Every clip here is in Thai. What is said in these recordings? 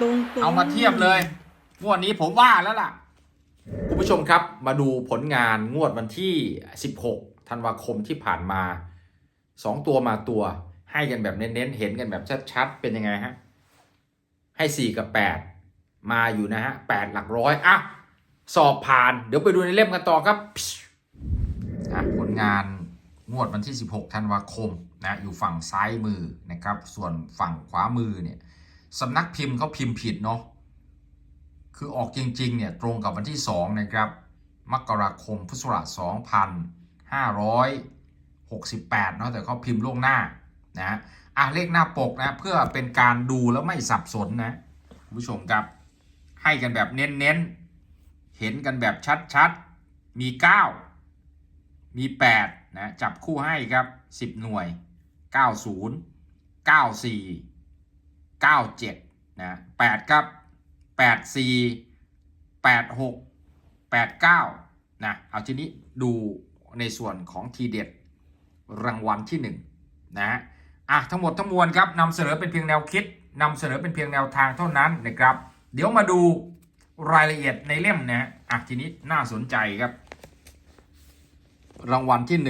ตรงๆเอามาเทียบเลยงวดนี้ผมว่าแล้วล่ะ คุณผู้ชมครับมาดูผลงานงวดวันที่ 16 ธันวาคมที่ผ่านมา 2 ตัวมาตัว ให้กันแบบเน้นๆ เห็นกันแบบชัดๆ เป็นยังไงฮะ ให้ 4 กับ 8 มาอยู่นะฮะ 8 หลักร้อยอะสอบผ่าน เดี๋ยวไปดูในเล่มกันต่อครับผลงานงวดวันที่ 16 ธันวาคมนะอยู่ฝั่งซ้ายมือนะครับ ส่วนฝั่งขวามือเนี่ย สำนักพิมพ์เขาพิมพ์ผิดเนาะคือออกจริงๆเนี่ยตรงกับวันที่ 2 นะครับ มกราคมพุทธศักราช2568 เนาะแต่เขาพิมพ์ล่วงหน้านะอะเลขหน้าปกนะเพื่อเป็นการดูแล้วไม่สับสนนะคุณผู้ชมครับ ให้กันแบบเน้นๆ เห็นกันแบบชัดๆ มี 9 มี8นะจับคู่ให้ครับ 10 หน่วย 90 94 97นะ8ครับ8 4 8 6 8 9นะเอาทีนี้ดูในส่วนของทีเด็ดรางวัลที่1นะอะทั้งหมดทั้งมวลครับนำเสนอเป็นเพียงแนวคิดนำเสนอเป็นเพียงแนวทางเท่านั้นนะครับ เดี๋ยวมาดูรายละเอียดในเล่มนะอะทีนี้น่าสนใจครับ รางวัลที่1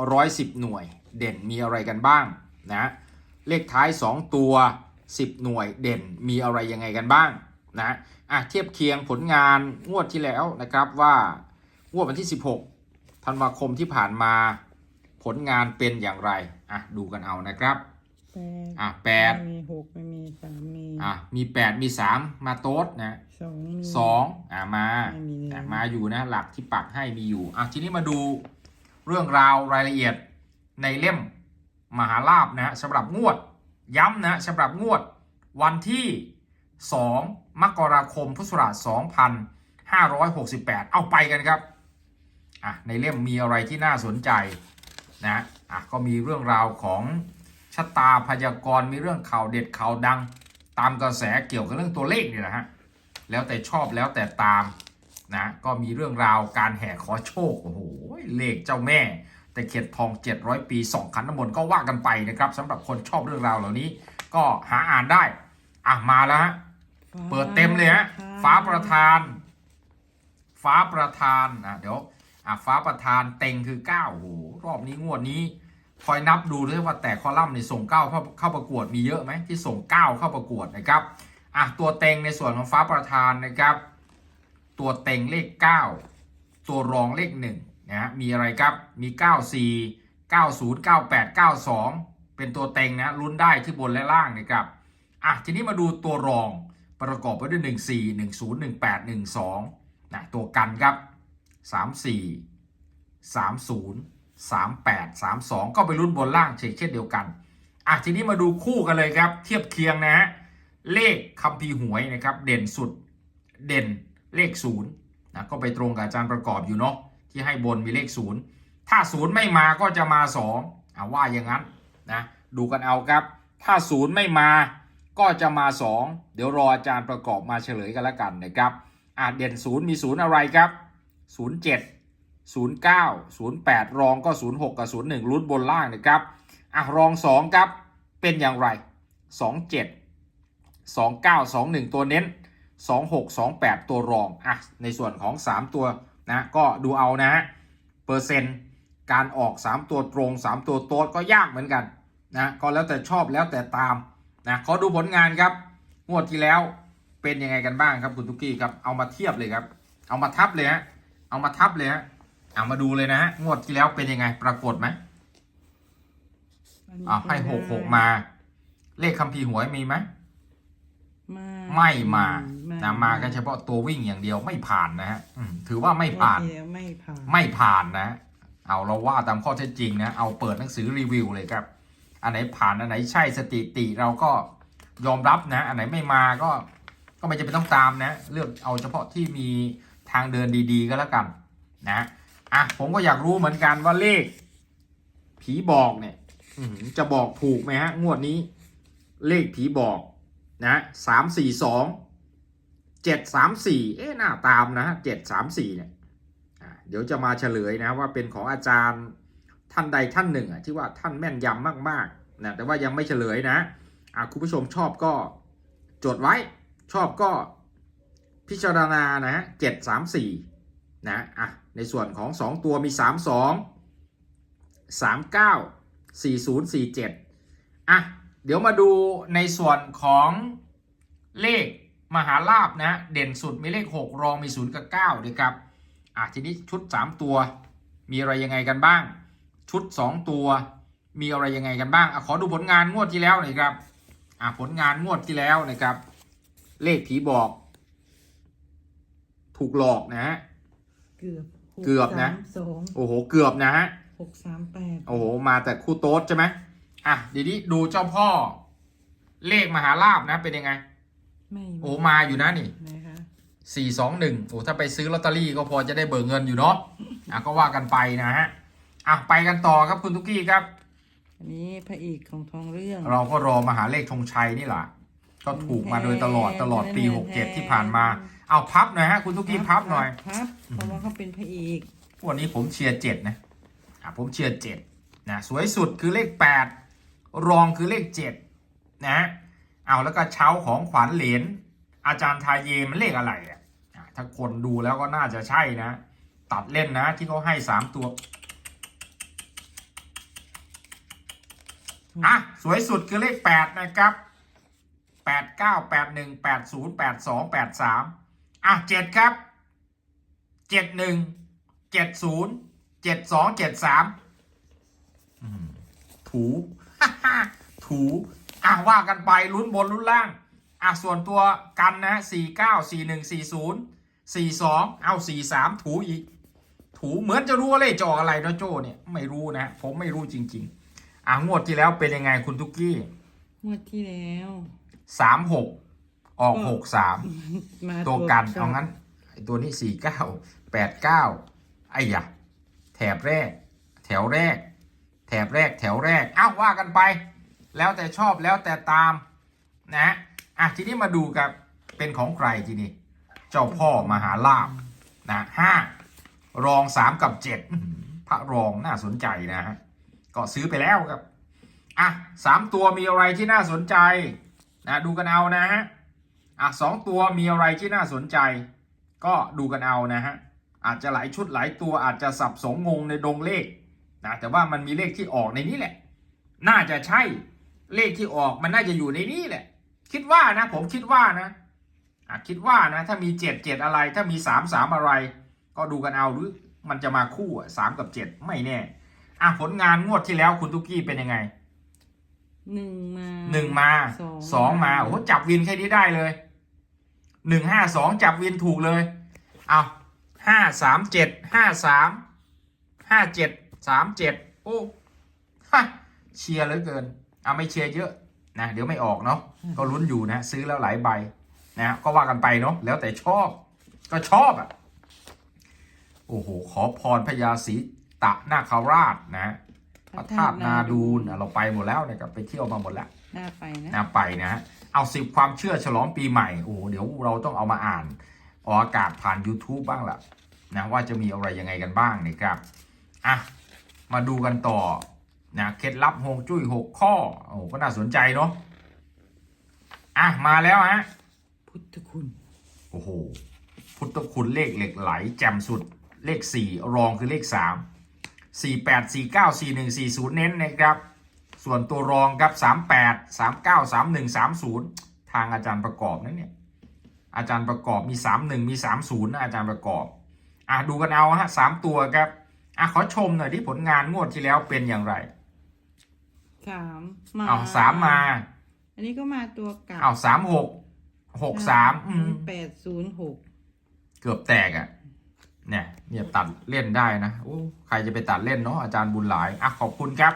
110หน่วย เด่นมีอะไรกันบ้างนะเลขท้าย2ตัว 10 หน่วยเด่นมีอะไรยังไงกันบ้างนะอะเทียบเคียงผลงานงวดที่แล้วนะครับว่างวดวันที่ 16ธันวาคมที่ผ่านมาผลงานเป็นอย่างไรอะดูกันเอานะครับแปดอะไม่8มีหกไม่มีสามมีอะมี8มี3มาโต๊ดนะสองมีสองอะมาไม่มีอะมาอยู่นะหลักที่ปักให้มีอยู่อะทีนี้มาดูเรื่องราวรายละเอียดในเล่มมหาลาบนะฮะสำหรับงวด ย้ำนะสำหรับงวดวันที่ 2 มกราคมพุทธศักราช2568 เอาไปกันครับอะในเล่มมีอะไรที่น่าสนใจนะอะก็มีเรื่องราวของชะตาพยากรณ์มีเรื่องข่าวเด็ดข่าวดัง ตามกระแสเกี่ยวกับเรื่องตัวเลขนี่แหละฮะแล้วแต่ชอบแล้วแต่ตามนะก็มีเรื่องราวการแห่ขอโชคโอ้โหเลขเจ้าแม่ แต่เข็ดทอง 700 ปีสองขันน้ำมนต์ก็ว่ากันไปนะครับสำหรับคนชอบเรื่องราวเหล่านี้ ก็หาอ่านได้อะมาแล้วฮะฟ้าเปิดเต็มเลยฮะฟ้าประธาน ฟ้าประธานอะเดี๋ยวอะฟ้าประธานเต็งคือ9โอ้โหรอบนี้งวดนี้ คอยนับดูด้วยว่าแต่คอลัมน์ในส่ง9เข้าเข้าประกวดมีเยอะไหมที่ส่ง 9 เข้าประกวดนะครับอะตัวเต็งในส่วนของฟ้าประธานนะครับ ตัวเต็งเลข 9 ตัวรองเลข 1 นะฮะมีอะไรครับมี 94 90 98 92 เป็นตัวเต็งนะลุ้นได้ที่บนและล่างนะครับอะทีนี้มาดูตัวรองประกอบไปด้วย 14 10 18 12นะตัวกันครับ 34 30 38 32 ก็ไปลุ้นบนล่างเช่นเดียวกันอะทีนี้มาดูคู่กันเลยครับ เทียบเคียงนะฮะเลขคัมภีร์หวยนะครับ เด่นสุดเด่นเลขศูนย์นะก็ไปตรงกับอาจารย์ประกอบอยู่เนาะ ที่ให้บนมีเลขศูนย์ถ้าศูนย์ไม่มาก็จะมาสองอะว่าอย่างนั้นนะดูกันเอาครับ ถ้าศูนย์ไม่มาก็จะมาสองเดี๋ยวรออาจารย์ประกอบมาเฉลยกันละกันนะครับอะเด่นศูนย์มีศูนย์อะไรครับศูนย์เจ็ด09 08รองก็06กับ01ลุ้นบนล่างนะครับอะรอง2ครับเป็นอย่างไร27 29 21ตัวเน้น26 28ตัวรองอะในส่วนของ3ตัว นะก็ดูเอานะฮะเปอร์เซ็นต์การออก 3 ตัวตรง 3 ตัวโต๊ดก็ยากเหมือนกันนะก็แล้วแต่ชอบแล้วแต่ตามนะขอดูผลงานครับงวดที่แล้วเป็นยังไงกันบ้างครับคุณทุกกี้ครับเอามาเทียบเลยครับ เอามาทับเลยฮะเอามาทับเลยฮะเอามาดูเลยนะฮะงวดที่แล้วเป็นยังไงปรากฏไหมอันนี้อ่าให้หกหกมา เลขคัมภีร์หวยมีไหมมาไม่มาไนะมากันเฉพาะตัววิ่งอย่างเดียวไม่ผ่านนะฮะอืมถือว่าไม่ผ่านโอเคไม่ผ่านไม่ผ่านนะ เอาเราว่าตามข้อเท็จจริงนะเอาเปิดหนังสือรีวิวเลยครับ อันไหนผ่านอันไหนใช่สถิติเราก็ยอมรับนะ อันไหนไม่มาก็ ก็ไม่จำเป็นต้องตามนะ เลือกเอาเฉพาะที่มีทางเดินดีๆก็แล้วกัน นะอะผมก็อยากรู้เหมือนกันว่าเลข ผีบอกเนี่ยอื้อหือจะบอกถูกไหมฮะ งวดนี้ เลขผีบอกนะสามสี่สอง เจ็ดสามสี่เอ๊ะหน้าตามนะเจ็ดสามสี่เนี่ยเดี๋ยวจะมาเฉลยนะว่าเป็นของอาจารย์ท่านใดท่านหนึ่งอะที่ว่าท่านแม่นยำมากๆนะแต่ว่ายังไม่เฉลยนะอะคุณผู้ชมชอบก็จดไว้ชอบก็พิจารณานะฮะเจ็ดสามสี่นะอะในส่วนของสองตัวมีสามสองสามเก้าสี่ศูนย์สี่เจ็ดอะเดี๋ยวมาดูในส่วนของเลข มหาลาบนะเด่นสุดมีเลข 6 รองมี 0 กับ9นะครับอะทีนี้ชุด 3 ตัว มีอะไรยังไงกันบ้าง ชุด 2 ตัว มีอะไรยังไงกันบ้างอะขอดูผลงานงวดที่แล้วหน่อยครับอะผลงานงวดที่แล้วนะครับ เลขผีบอก ถูกหลอกนะฮะเกือบหเกือบนะสามสองโอ้โหเกือบนะฮะหกสามแปดโอ้โหมาแต่คู่โต๊ดใช่ไหมอะดีนี้ดูเจ้าพ่อเลขมหาลาบนะเป็นยังไง ไม่โอ้มาอยู่นะนี่นะคะสี่สองหนึ่งโอ้ถ้าไปซื้อลอตเตอรี่ก็พอจะได้เบิกเงินอยู่เนาะอะก็ว่ากันไปนะฮะอะไปกันต่อครับคุณทุกกี้ครับ อันนี้พระเอกของทองเรื่อง เราก็รอมาหาเลขธงชัยนี่แหละก็ถูกมาโดยตลอดตลอดปี67ที่ผ่านมา เอาพับหน่อยฮะคุณทุกกี้พับหน่อยพับเพราะว่าเขาเป็นพระเอกวันนี้ผมเชียร์เจ็ดนะอะผมเชียร์เจ็ดนะสวยสุดคือเลขแปดรองคือเลขเจ็ดนะ เอาแล้วก็เช้าของขวัญเหรียญอาจารย์ทายเยมันเลขอะไรอะอะถ้าคนดูแล้วก็น่าจะใช่นะ ตัดเล่นนะที่เขาให้สามตัวอะสวยสุดคือเลขแปดนะครับแปดเก้าแปดหนึ่งแปดศูนย์แปดสองแปดสามอะเจ็ดครับเจ็ดหนึ่งเจ็ดศูนย์เจ็ดสองเจ็ดสามถู ถู อะว่ากันไปลุ้นบนลุ้นล่างอะส่วนตัวกันนะสี่เก้าสี่หนึ่งสี่ศูนย์สี่สองเอาสี่สามถูอีก ถูเหมือนจะรู้ว่าเลขจออะไรนะโจเนี่ยไม่รู้นะ ผมไม่รู้จริง ๆ อะงวดที่แล้วเป็นยังไงคุณทุกกี้งวดที่แล้วสามหกออกหกสามมาตัวกันชบเอางั้นไอ้ตัวนี้สี่เก้าแปดเก้าไอ้ยะแถบแรก แถวแรก แถบแรกแถวแรกเอ้าว่ากันไป แล้วแต่ชอบแล้วแต่ตามนะอะทีนี้มาดูกับเป็นของใครทีนี้เจ้าพ่อมหาลาบนะห้ารองสามกับเจ็ดพระรองน่าสนใจนะฮะก็ซื้อไปแล้วครับอะสามตัวมีอะไรที่น่าสนใจนะดูกันเอานะฮะอะสองตัวมีอะไรที่น่าสนใจ ก็ดูกันเอานะฮะอาจจะหลายชุดหลายตัวอาจจะสับสนงงในดงเลขนะแต่ว่ามันมีเลขที่ออกในนี้แหละ น่าจะใช่ เลขที่ออกมันน่าจะอยู่ในนี้แหละ คิดว่านะ ผมคิดว่านะอะคิดว่านะ ถ้ามีเจ็ดเจ็ดอะไร ถ้ามีสามสามอะไร ก็ดูกันเอาหรือมันจะมาคู่อะสามกับเจ็ดไม่แน่ อะผลงานงวดที่แล้วคุณทุกกี้เป็นยังไงหนึ่งมาหนึ่งมาสองสองมาโอ้โหจับวินแค่นี้ได้เลยหนึ่งห้าสองจับวินถูกเลยเอาห้าสามเจ็ดห้าสามห้าเจ็ดสามเจ็ดโอ้ฮะเชียร์เหลือเกิน เอาไม่เชียร์เยอะนะเดี๋ยวไม่ออกเนาะก็ลุ้นอยู่นะ ซื้อแล้วหลายใบนะก็ว่ากันไปเนาะแล้วแต่ชอบ ก็ชอบอะโอ้โหขอพรพญาศรีตะนาคราชนะพระธาตุนาดูนอะเราไปหมดแล้วนะครับไปเที่ยวมาหมดแล้วน่าไปนะนะไปนะฮะเอาสิบความเชื่อฉลองปีใหม่โอ้โหเดี๋ยวเราต้องเอามาอ่านออกอากาศผ่าน YouTube บ้างละนะว่าจะมีอะไรยังไงกันบ้างนะครับอะมาดูกันต่อ นะเคล็ดลับฮวงจุ้ยหกข้อโอ้โหก็น่าสนใจเนาะอะมาแล้วฮะพุทธคุณโอ้โหพุทธคุณเลขเหล็กไหลแจ่มสุดเลขสี่รองคือเลขสามสี่แปดสี่เก้าสี่หนึ่งสี่ศูนย์เน้นนะครับ ส่วนตัวรองครับสามแปดสามเก้าสามหนึ่งสามศูนย์ทางอาจารย์ประกอบนั่นเนี่ยอาจารย์ประกอบมีสามหนึ่งมีสามศูนย์นะอาจารย์ประกอบอะดูกันเอาฮะสามตัวครับอะขอชมหน่อยที่ผลงานงวดที่แล้วเป็นอย่างไร สามมาเอาสามมา อันนี้ก็มาตัวกลับเอาสามหกหกสามอืมแปดศูนย์หกเกือบแตกอะ่ะ เนี่ย เนี่ยตัดเล่นได้นะโอ้ใครจะไปตัดเล่นเนาะอาจารย์บุญหลายอะขอบคุณครับ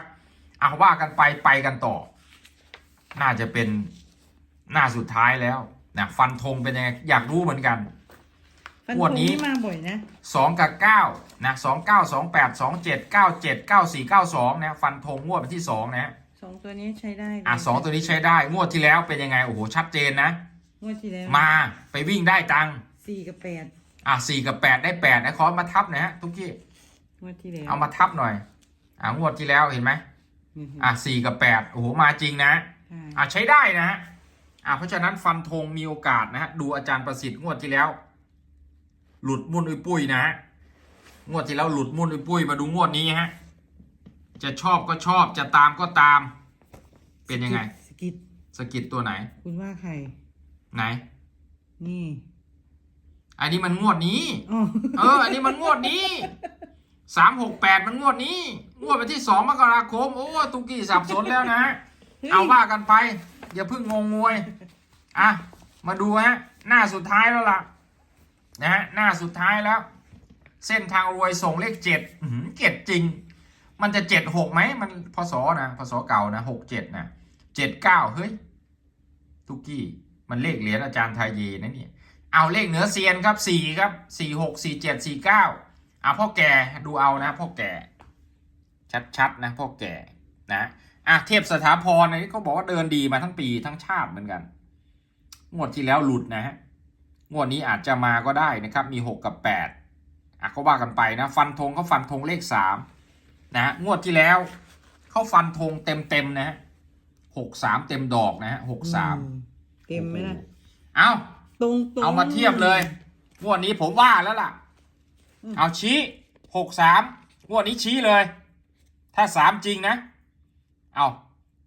อะว่ากันไปไปกันต่อ น่าจะเป็นหน้าสุดท้ายแล้วนะฟันธงเป็นยังไงอยากรู้เหมือนกันฟันงธวดงนี้นี่มาบ่อยนะสองกับเก้านะสองเก้าสองแปดสองเจ็ดเก้าเจ็ดเก้าสี่เก้าสองนะฟันธงงวดวันที่สองนะ สองตัวนี้ใช้ได้เลยอะสองตัวนี้ใช้ได้งวดที่แล้วเป็นยังไงโอ้โหชัดเจนนะงวดที่แล้วมาไปวิ่งได้ตังค์สี่กับแปดอะสี่กับแปดได้แปดนะขอมาทับหน่อยฮะทุกที่งวดที่แล้วเอามาทับหน่อย อ่างวดที่แล้วเห็นไหมอือฮึอะสี่กับแปดโอ้โหมาจริงนะใช่อะใช้ได้นะฮะอะเพราะฉะนั้นฟันธงมีโอกาสนะฮะดูอาจารย์ประสิทธิ์งวดที่แล้ว หลุดมุ่นอุยปุ้ยนะฮะงวดที่แล้วหลุดมุ่นอุยปุ้ยมาดูงวดนี้ฮะ จะชอบก็ชอบจะตามก็ตาม เป็นยังไง สกิดสกิดตัวไหน คุณว่าใคร ไหน นี่อันนี้มันงวดนี้ อ๋อเออ อันนี้มันงวดนี้สามหกแปดมันงวดนี้ งวดวันที่สองมกราคม โอ้ตุกกี้สับสนแล้วนะ เอาว่ากันไป อย่าเพิ่งงงงวย อะ มาดูฮะ หน้าสุดท้ายแล้วล่ะ นะฮะ หน้าสุดท้ายแล้ว เส้นทางรวยส่งเลขเจ็ดอื้อหือเจ็ดจริง มันจะเจ็ดหกไหมมันพศนะพศเก่านะหกเจ็ดนะเจ็ดเก้าเฮ้ยตุกี้มันเลขเหรียญอาจารย์ไทยเยนะเนี่ยเอาเลขเหนือเซียนครับสี่ครับสี่หกสี่เจ็ดสี่เก้าอะพ่อแก่ดูเอานะพ่อแก่ ชัดๆนะพ่อแก่นะอะเทพสถาพรนนี้เขาบอกว่าเดินดีมาทั้งปีทั้งชาติเหมือนกัน งวดที่แล้วหลุดนะฮะงวดนี้อาจจะมาก็ได้นะครับ มีหกกับแปดอะเขาว่ากันไปนะ ฟันธงเขาฟันธงเลขสาม นะฮะงวดที่แล้วเขาฟันธงเต็มเต็มๆนะฮะหกสามเต็มดอกนะฮะหกสามอืเต็มไหมล่ะเอาตรงตรงเอามาเทียบเลยงวดนี้ผมว่าแล้วล่ะอืมเอาชี้หกสามงวดนี้ชี้เลย ถ้าสามจริงนะ เอา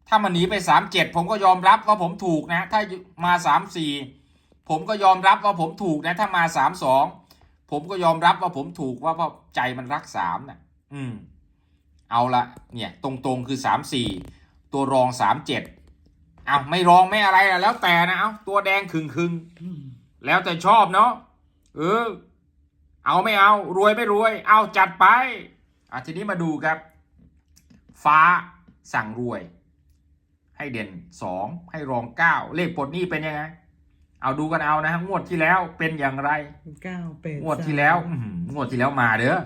ถ้ามันหนีไปสามเจ็ดผมก็ยอมรับว่าผมถูกนะ ถ้ามาสามสี่ผมก็ยอมรับว่าผมถูกนะ ถ้ามาสามสองผมก็ยอมรับว่าผมถูกว่าเพราะใจมันรักสามนะอืม เอาละเนี่ยตรงๆคือสามสี่ตัวรองสามเจ็ดเอาไม่รองไม่อะไรอะแล้วแต่นะเอาตัวแดงคึงคึงๆอืมแล้วแต่ชอบเนาะเออ เอาไม่เอารวยไม่รวย เอาจัดไปอะทีนี้มาดูครับ ฟ้าสั่งรวย ให้เด่นสองให้รองเก้าเลขปลดหนี้เป็นยังไงเอาดูกันเอานะงวดที่แล้วเป็นอย่างไรเก้าแปดงวดที่แล้วอื้อหืองวดที่แล้วมาเด้อ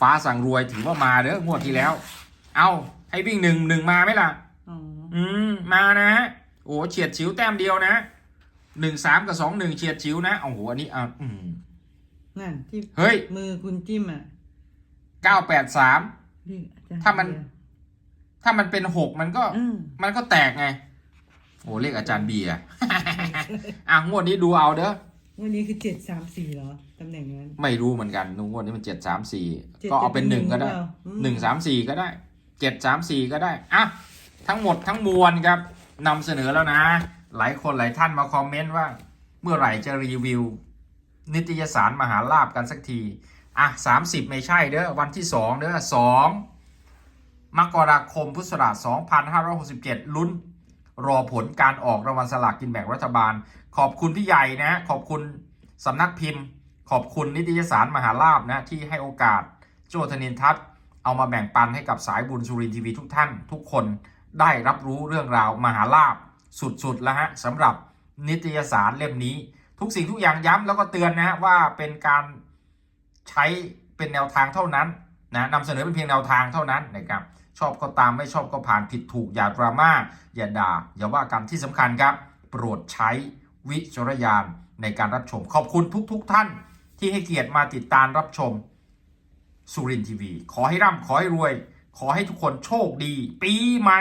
ฟ้าสั่งรวยถือว่ามาเด้องวดที่แล้ว เอาให้วิ่งหนึ่งหนึ่งมาไหมล่ะอ๋ออืมมานะโอ้เฉียดฉิวแต้มเดียวนะหนึ่งสามกับสองหนึ่งเฉียดฉิวนะโอ้โหอันนี้อะอืมนั่นที่เฮ้ยมือคุณจิ้มอะเก้าแปดสามนี่อจรย์ถ้ามัน ถ้ามันเป็นหกมันก็อืมมันก็แตกไงโอ้เลขอาจารย์เบียร์อะงวดนี้ดูเอาเด้อ วันนี้คือเจ็ดสามสี่เหรอตำแหน่งนั้น ไม่รู้เหมือนกันนูงวดนี้มันเจ็ดสามสี่จ็ดก็เอาเป็นหนึ่งก็ได้เปล่าอืมหนึ่งสามสี่ก็ได้เจ็ดสามสี่ก็ได้อะทั้งหมดทั้งมวลครับนำเสนอแล้วนะ หลายคนหลายท่านมาคอมเมนต์ว่า เมื่อไหร่จะรีวิว นิตยสารมหาลาบกันสักที อะสามสิบไม่ใช่เด้อวันที่สองเด้อสองมกราคมพุทธศักราช2567 ลุ้น รอผลการออกรางวัลสลากกินแบ่งรัฐบาล ขอบคุณพี่ใหญ่นะขอบคุณสำนักพิมพ์ ขอบคุณนิตยสารมหาลาบนะที่ให้โอกาสโจธนินทัศน์เอามาแบ่งปันให้กับสายบุญสุรินทีวีทุกท่าน ทุกคนได้รับรู้เรื่องราวมหาลาบสุดๆแล้วฮะสำหรับนิตยสารเล่มนี้ ทุกสิ่งทุกอย่างย้ำแล้วก็เตือนนะฮะว่าเป็นการใช้เป็นแนวทางเท่านั้นนะนำเสนอเป็นเพียงแนวทางเท่านั้นนะครับ ชอบก็ตามไม่ชอบก็ผ่านผิดถูกอย่าดราม่าอย่าด่า อย่าว่ากันที่สำคัญครับ โปรดใช้วิจารยานในการรับชม ขอบคุณทุกๆทท่านที่ให้เกียรติมาติดตามรับชมสุรินทีวี ขอให้ร่ำขอให้รวย ขอให้ทุกคนโชคดี ปีใหม่